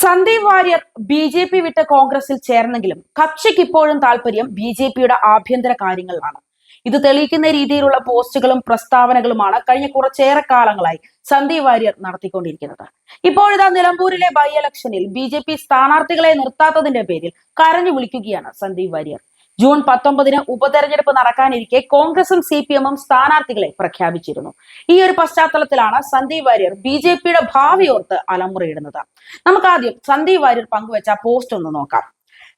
Sandeep Warrier B J P വിട്ട് കോൺഗ്രസിൽ ചേർന്നെങ്കിലും കക്ഷിക്ക് ഇപ്പോഴും താല്പര്യം ബി ജെ പിയുടെ ആഭ്യന്തര കാര്യങ്ങളിലാണ്. ഇത് തെളിയിക്കുന്ന രീതിയിലുള്ള പോസ്റ്റുകളും പ്രസ്താവനകളുമാണ് കഴിഞ്ഞ കുറച്ചേറെ കാലങ്ങളായി സന്ദീപ് വാര്യർ നടത്തിക്കൊണ്ടിരിക്കുന്നത്. ഇപ്പോഴിതാ നിലമ്പൂരിലെ ബൈ ഇലക്ഷനിൽ ബി ജെ പി സ്ഥാനാർത്ഥികളെ നിർത്താത്തതിന്റെ പേരിൽ കരഞ്ഞു വിളിക്കുകയാണ് സന്ദീപ് വാര്യർ. ജൂൺ പത്തൊമ്പതിന് ഉപതെരഞ്ഞെടുപ്പ് നടക്കാനിരിക്കെ കോൺഗ്രസും സി പി എമ്മും സ്ഥാനാർത്ഥികളെ പ്രഖ്യാപിച്ചിരുന്നു. ഈ ഒരു പശ്ചാത്തലത്തിലാണ് സന്ദീപ് വാര്യർ ബി ജെ പിയുടെ ഭാവി ഓർത്ത് അലമുറയിടുന്നത്. നമുക്ക് ആദ്യം സന്ദീപ് വാര്യർ പങ്കുവച്ച പോസ്റ്റ് ഒന്ന് നോക്കാം.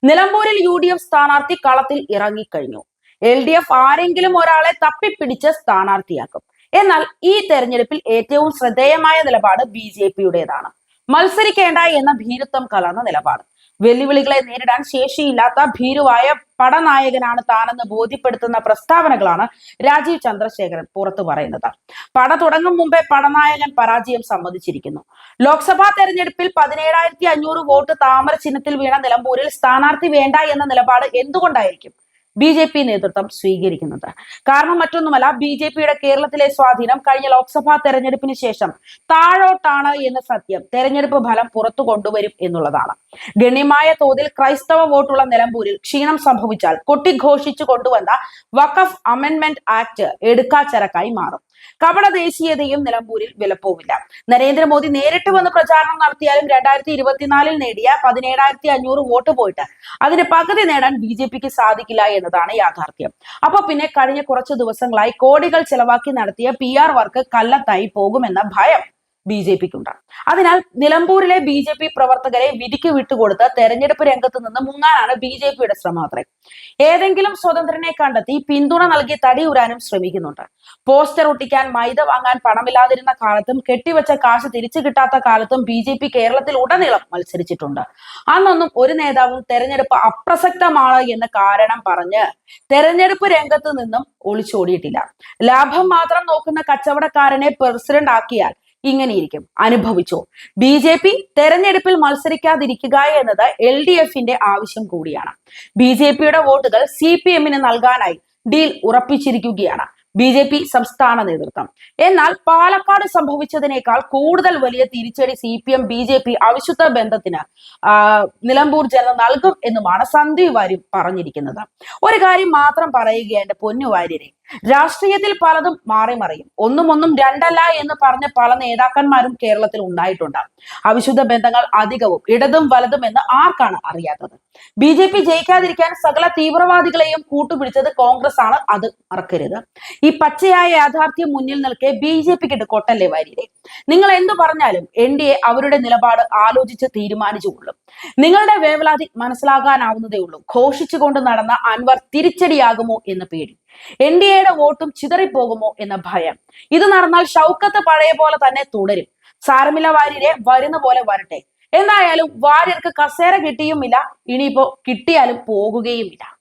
നിലമ്പൂരിൽ യു ഡി എഫ് സ്ഥാനാർത്ഥി കളത്തിൽ ഇറങ്ങിക്കഴിഞ്ഞു. എൽ ഡി എഫ് ആരെങ്കിലും ഒരാളെ തപ്പിപ്പിടിച്ച് സ്ഥാനാർത്ഥിയാക്കും. എന്നാൽ ഈ തെരഞ്ഞെടുപ്പിൽ ഏറ്റവും ശ്രദ്ധേയമായ നിലപാട് ബി ജെ പിയുടേതാണ്. മത്സരിക്കേണ്ട എന്ന ഭീരുത്വം കലർന്ന നിലപാട്. വെല്ലുവിളികളെ നേരിടാൻ ശേഷിയില്ലാത്ത ഭീരുവായ പടനായകനാണ് താനെന്ന് ബോധ്യപ്പെടുത്തുന്ന പ്രസ്താവനകളാണ് രാജീവ് ചന്ദ്രശേഖരൻ പുറത്തു പറയുന്നത്. പട തുടങ്ങും മുമ്പേ പടനായകൻ പരാജയം സമ്മതിച്ചിരിക്കുന്നു. ലോക്സഭാ തെരഞ്ഞെടുപ്പിൽ പതിനേഴായിരത്തി അഞ്ഞൂറ് വോട്ട് താമര ചിഹ്നത്തിൽ വീണ നിലമ്പൂരിൽ സ്ഥാനാർത്ഥി വേണ്ട എന്ന നിലപാട് എന്തുകൊണ്ടായിരിക്കും? ബി ജെ പി നേതൃത്വം സ്വീകരിക്കുന്നത്. കാരണം മറ്റൊന്നുമല്ല ബി ജെ പിയുടെ കേരളത്തിലെ സ്വാധീനം കഴിഞ്ഞ ലോക്സഭാ തെരഞ്ഞെടുപ്പിന് ശേഷം താഴോട്ടാണ് എന്ന സത്യം. തെരഞ്ഞെടുപ്പ് ഫലം പുറത്തു കൊണ്ടുവരും എന്നുള്ളതാണ്. ഗണ്യമായ തോതിൽ ക്രൈസ്തവ വോട്ടുള്ള നിലമ്പൂരിൽ ക്ഷീണം സംഭവിച്ചാൽ കൊട്ടിഘോഷിച്ചു കൊണ്ടുവന്ന വഖഫ് അമെന്റ്മെന്റ് ആക്ട് എടുക്കാച്ചരക്കായി മാറും. കപട ദേശീയതയും നിലമ്പൂരിൽ വിലപ്പോവില്ല. നരേന്ദ്രമോദി നേരിട്ട് വന്ന് പ്രചാരണം നടത്തിയാലും രണ്ടായിരത്തി ഇരുപത്തിനാലിൽ നേടിയ പതിനേഴായിരത്തി അഞ്ഞൂറ് വോട്ട് പോയിട്ട് അതിന് പകുതി നേടാൻ ബി ജെ പിക്ക് സാധിക്കില്ല എന്നതാണ് യാഥാർത്ഥ്യം. അപ്പൊ പിന്നെ കഴിഞ്ഞ കുറച്ച് ദിവസങ്ങളായി കോടികൾ ചെലവാക്കി നടത്തിയ പി ആർ വർക്ക് കല്ലത്തായി പോകുമെന്ന ഭയം. ബി ജെ പിക്കുണ്ട് അതിനാൽ നിലമ്പൂരിലെ ബി ജെ പി പ്രവർത്തകരെ വിധിക്ക് വിട്ടുകൊടുത്ത് തെരഞ്ഞെടുപ്പ് രംഗത്ത് നിന്ന് മുങ്ങാനാണ് ബി ജെ പിയുടെ ശ്രമം അത്രേ. ഏതെങ്കിലും സ്വതന്ത്രനെ കണ്ടെത്തി പിന്തുണ നൽകി തടി തടിയുരാനും ശ്രമിക്കുന്നുണ്ട്. പോസ്റ്റർ ഒട്ടിക്കാൻ മൈദ വാങ്ങാൻ പണമില്ലാതിരുന്ന കാലത്തും കെട്ടിവെച്ച കാശ് തിരിച്ചു കിട്ടാത്ത കാലത്തും ബി ജെ പി കേരളത്തിൽ ഉടനീളം മത്സരിച്ചിട്ടുണ്ട്. അന്നൊന്നും ഒരു നേതാവും തെരഞ്ഞെടുപ്പ് അപ്രസക്തമാണ് എന്ന് കാരണം പറഞ്ഞ് തെരഞ്ഞെടുപ്പ് രംഗത്ത് നിന്നും ഒളിച്ചോടിയിട്ടില്ല. ലാഭം മാത്രം നോക്കുന്ന കച്ചവടക്കാരനെ പ്രസിഡന്റ് ആക്കിയാൽ ഇങ്ങനെയിരിക്കും. അനുഭവിച്ചോ? ബി ജെ പി തെരഞ്ഞെടുപ്പിൽ മത്സരിക്കാതിരിക്കുക എന്നത് എൽ ഡി എഫിന്റെ ആവശ്യം കൂടിയാണ്. ബി ജെ പിയുടെ വോട്ടുകൾ സി പി എമ്മിന് നൽകാനായി ഡീൽ ഉറപ്പിച്ചിരിക്കുകയാണ് ബി ജെ പി സംസ്ഥാന നേതൃത്വം. എന്നാൽ പാലക്കാട് സംഭവിച്ചതിനേക്കാൾ കൂടുതൽ വലിയ തിരിച്ചടി C P M B J P അവിശുദ്ധ ബന്ധത്തിന് നിലമ്പൂർ ജനത നൽകും എന്നുമാണ് സന്ദീപ് വാര്യം പറഞ്ഞിരിക്കുന്നത്. ഒരു കാര്യം മാത്രം പറയുകയാണ് പൊന്നു വാര്യരെ. രാഷ്ട്രീയത്തിൽ പലതും മാറി മറിയും. ഒന്നും ഒന്നും രണ്ടല്ല എന്ന് പറഞ്ഞ പല നേതാക്കന്മാരും കേരളത്തിൽ ഉണ്ടായിട്ടുണ്ട്. അവിശുദ്ധ ബന്ധങ്ങൾ അധികവും ഇടതും വലതും എന്ന് ആർക്കാണ് അറിയാത്തത്? ബി ജെ പി ജയിക്കാതിരിക്കാൻ സകല തീവ്രവാദികളെയും കൂട്ടുപിടിച്ചത് കോൺഗ്രസ് ആണ് അത് മറക്കരുത്. ഈ പച്ചയായ യാഥാർത്ഥ്യം മുന്നിൽ നിൽക്കെ ബി ജെ പിക്ക് കൊട്ടല്ലേ വാര്യരെ നിങ്ങൾ എന്തു പറഞ്ഞാലും എൻ ഡി എ അവരുടെ നിലപാട് ആലോചിച്ച് തീരുമാനിച്ചുകൊള്ളും നിങ്ങളുടെ വേവലാതി മനസ്സിലാകാനാവുന്നതേ ഉള്ളൂ. ഘോഷിച്ചുകൊണ്ട് നടന്ന അൻവർ തിരിച്ചടിയാകുമോ എന്ന് പേടി. എൻ ഡി എയുടെ വോട്ടും ചിതറിപ്പോകുമോ എന്ന ഭയം. ഇത് നടന്നാൽ ഷൗക്കത്ത് പഴയ പോലെ തന്നെ തുടരും. സാരമില്ല വാര്യരെ വരുന്ന പോലെ വരട്ടെ. എന്തായാലും വാര്യർക്ക് കസേര കിട്ടിയുമില്ല. ഇനിയിപ്പോ കിട്ടിയാലും പോകുകയുമില്ല.